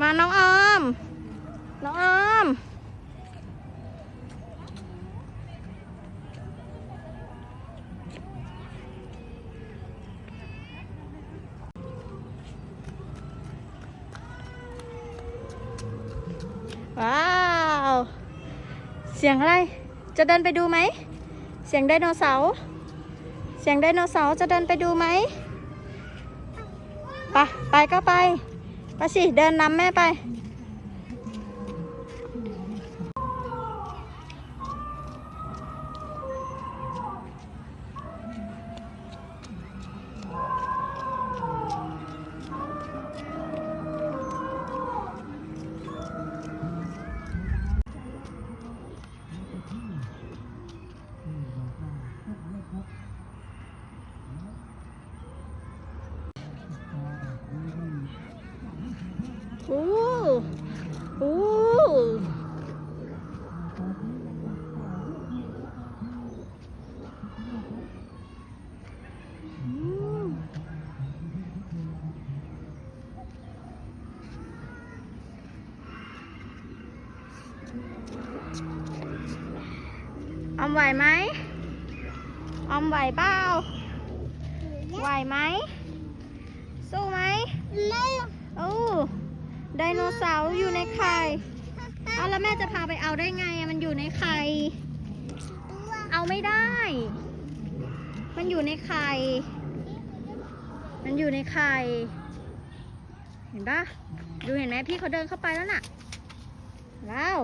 มาน้องออม น้องออม ว้าว เสียงอะไร จะเดินไปดูไหม เสียงไดโนเสาร์ เสียงไดโนเสาร์จะเดินไปดูไหม ไป ไปก็ไป ไปสิ เดินนำแม่ไป อู้อู้อืมออมไหวไหมออม ไดโนเสาร์อยู่ในไข่เอาแล้วแม่จะพาไปเอาได้ไงมันอยู่ในไข่เอาไม่ได้ มันอยู่ในไข่ มันอยู่ในไข่ เห็นปะดูเห็นไหมพี่เขาเดินเข้าไปแล้วน่ะว้าว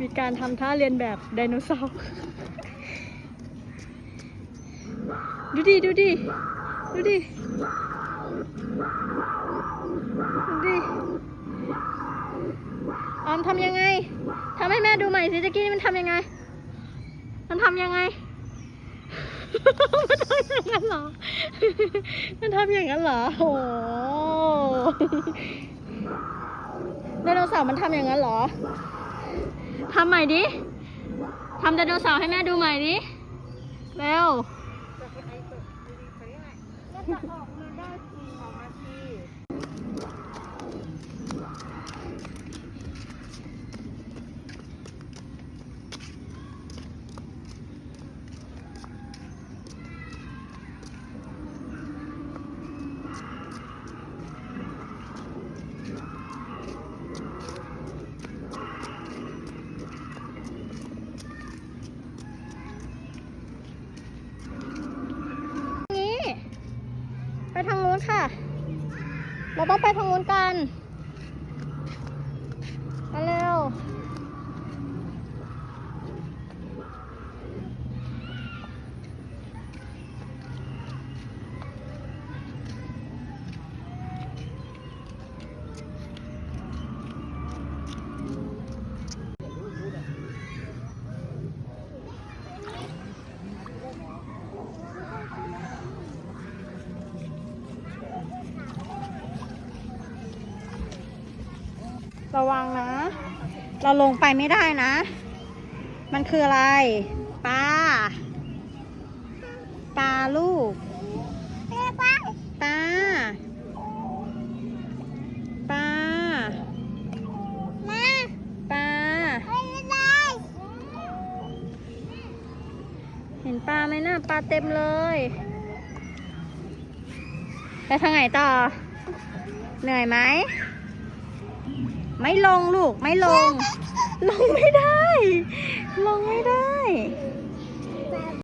มีการทำท่าเรียนแบบไดโนเสาร์ ดูดิ ดูดิ ดูดิ ดิออมทำยังไงทำให้แม่ดูใหม่สิตะกี้นี่มันทำยังไง มันทำยังไง มันทำอย่างนั้นเหรอ มันทำอย่างนั้นเหรอ โอ้โหไดโนเสาร์มันทำอย่างนั้นเหรอทำใหม่ดิทำไดโนเสาร์ให้แม่ดูใหม่ดิ เร็ว นี้ ไปทางนู้นค่ะ เราต้องไปทางนู้นกัน มาเร็ว ระวังนะ เราลงไปไม่ได้นะ มันคืออะไร ปลา ปลาลูก ปลา ปลา ปลา ปลา เห็นปลาไหมนะปลาเต็มเลย ไปทางไหนต่อ เหนื่อยไหม ไม่ลงลูกไม่ลง ลงไม่ได้ ลงไม่ได้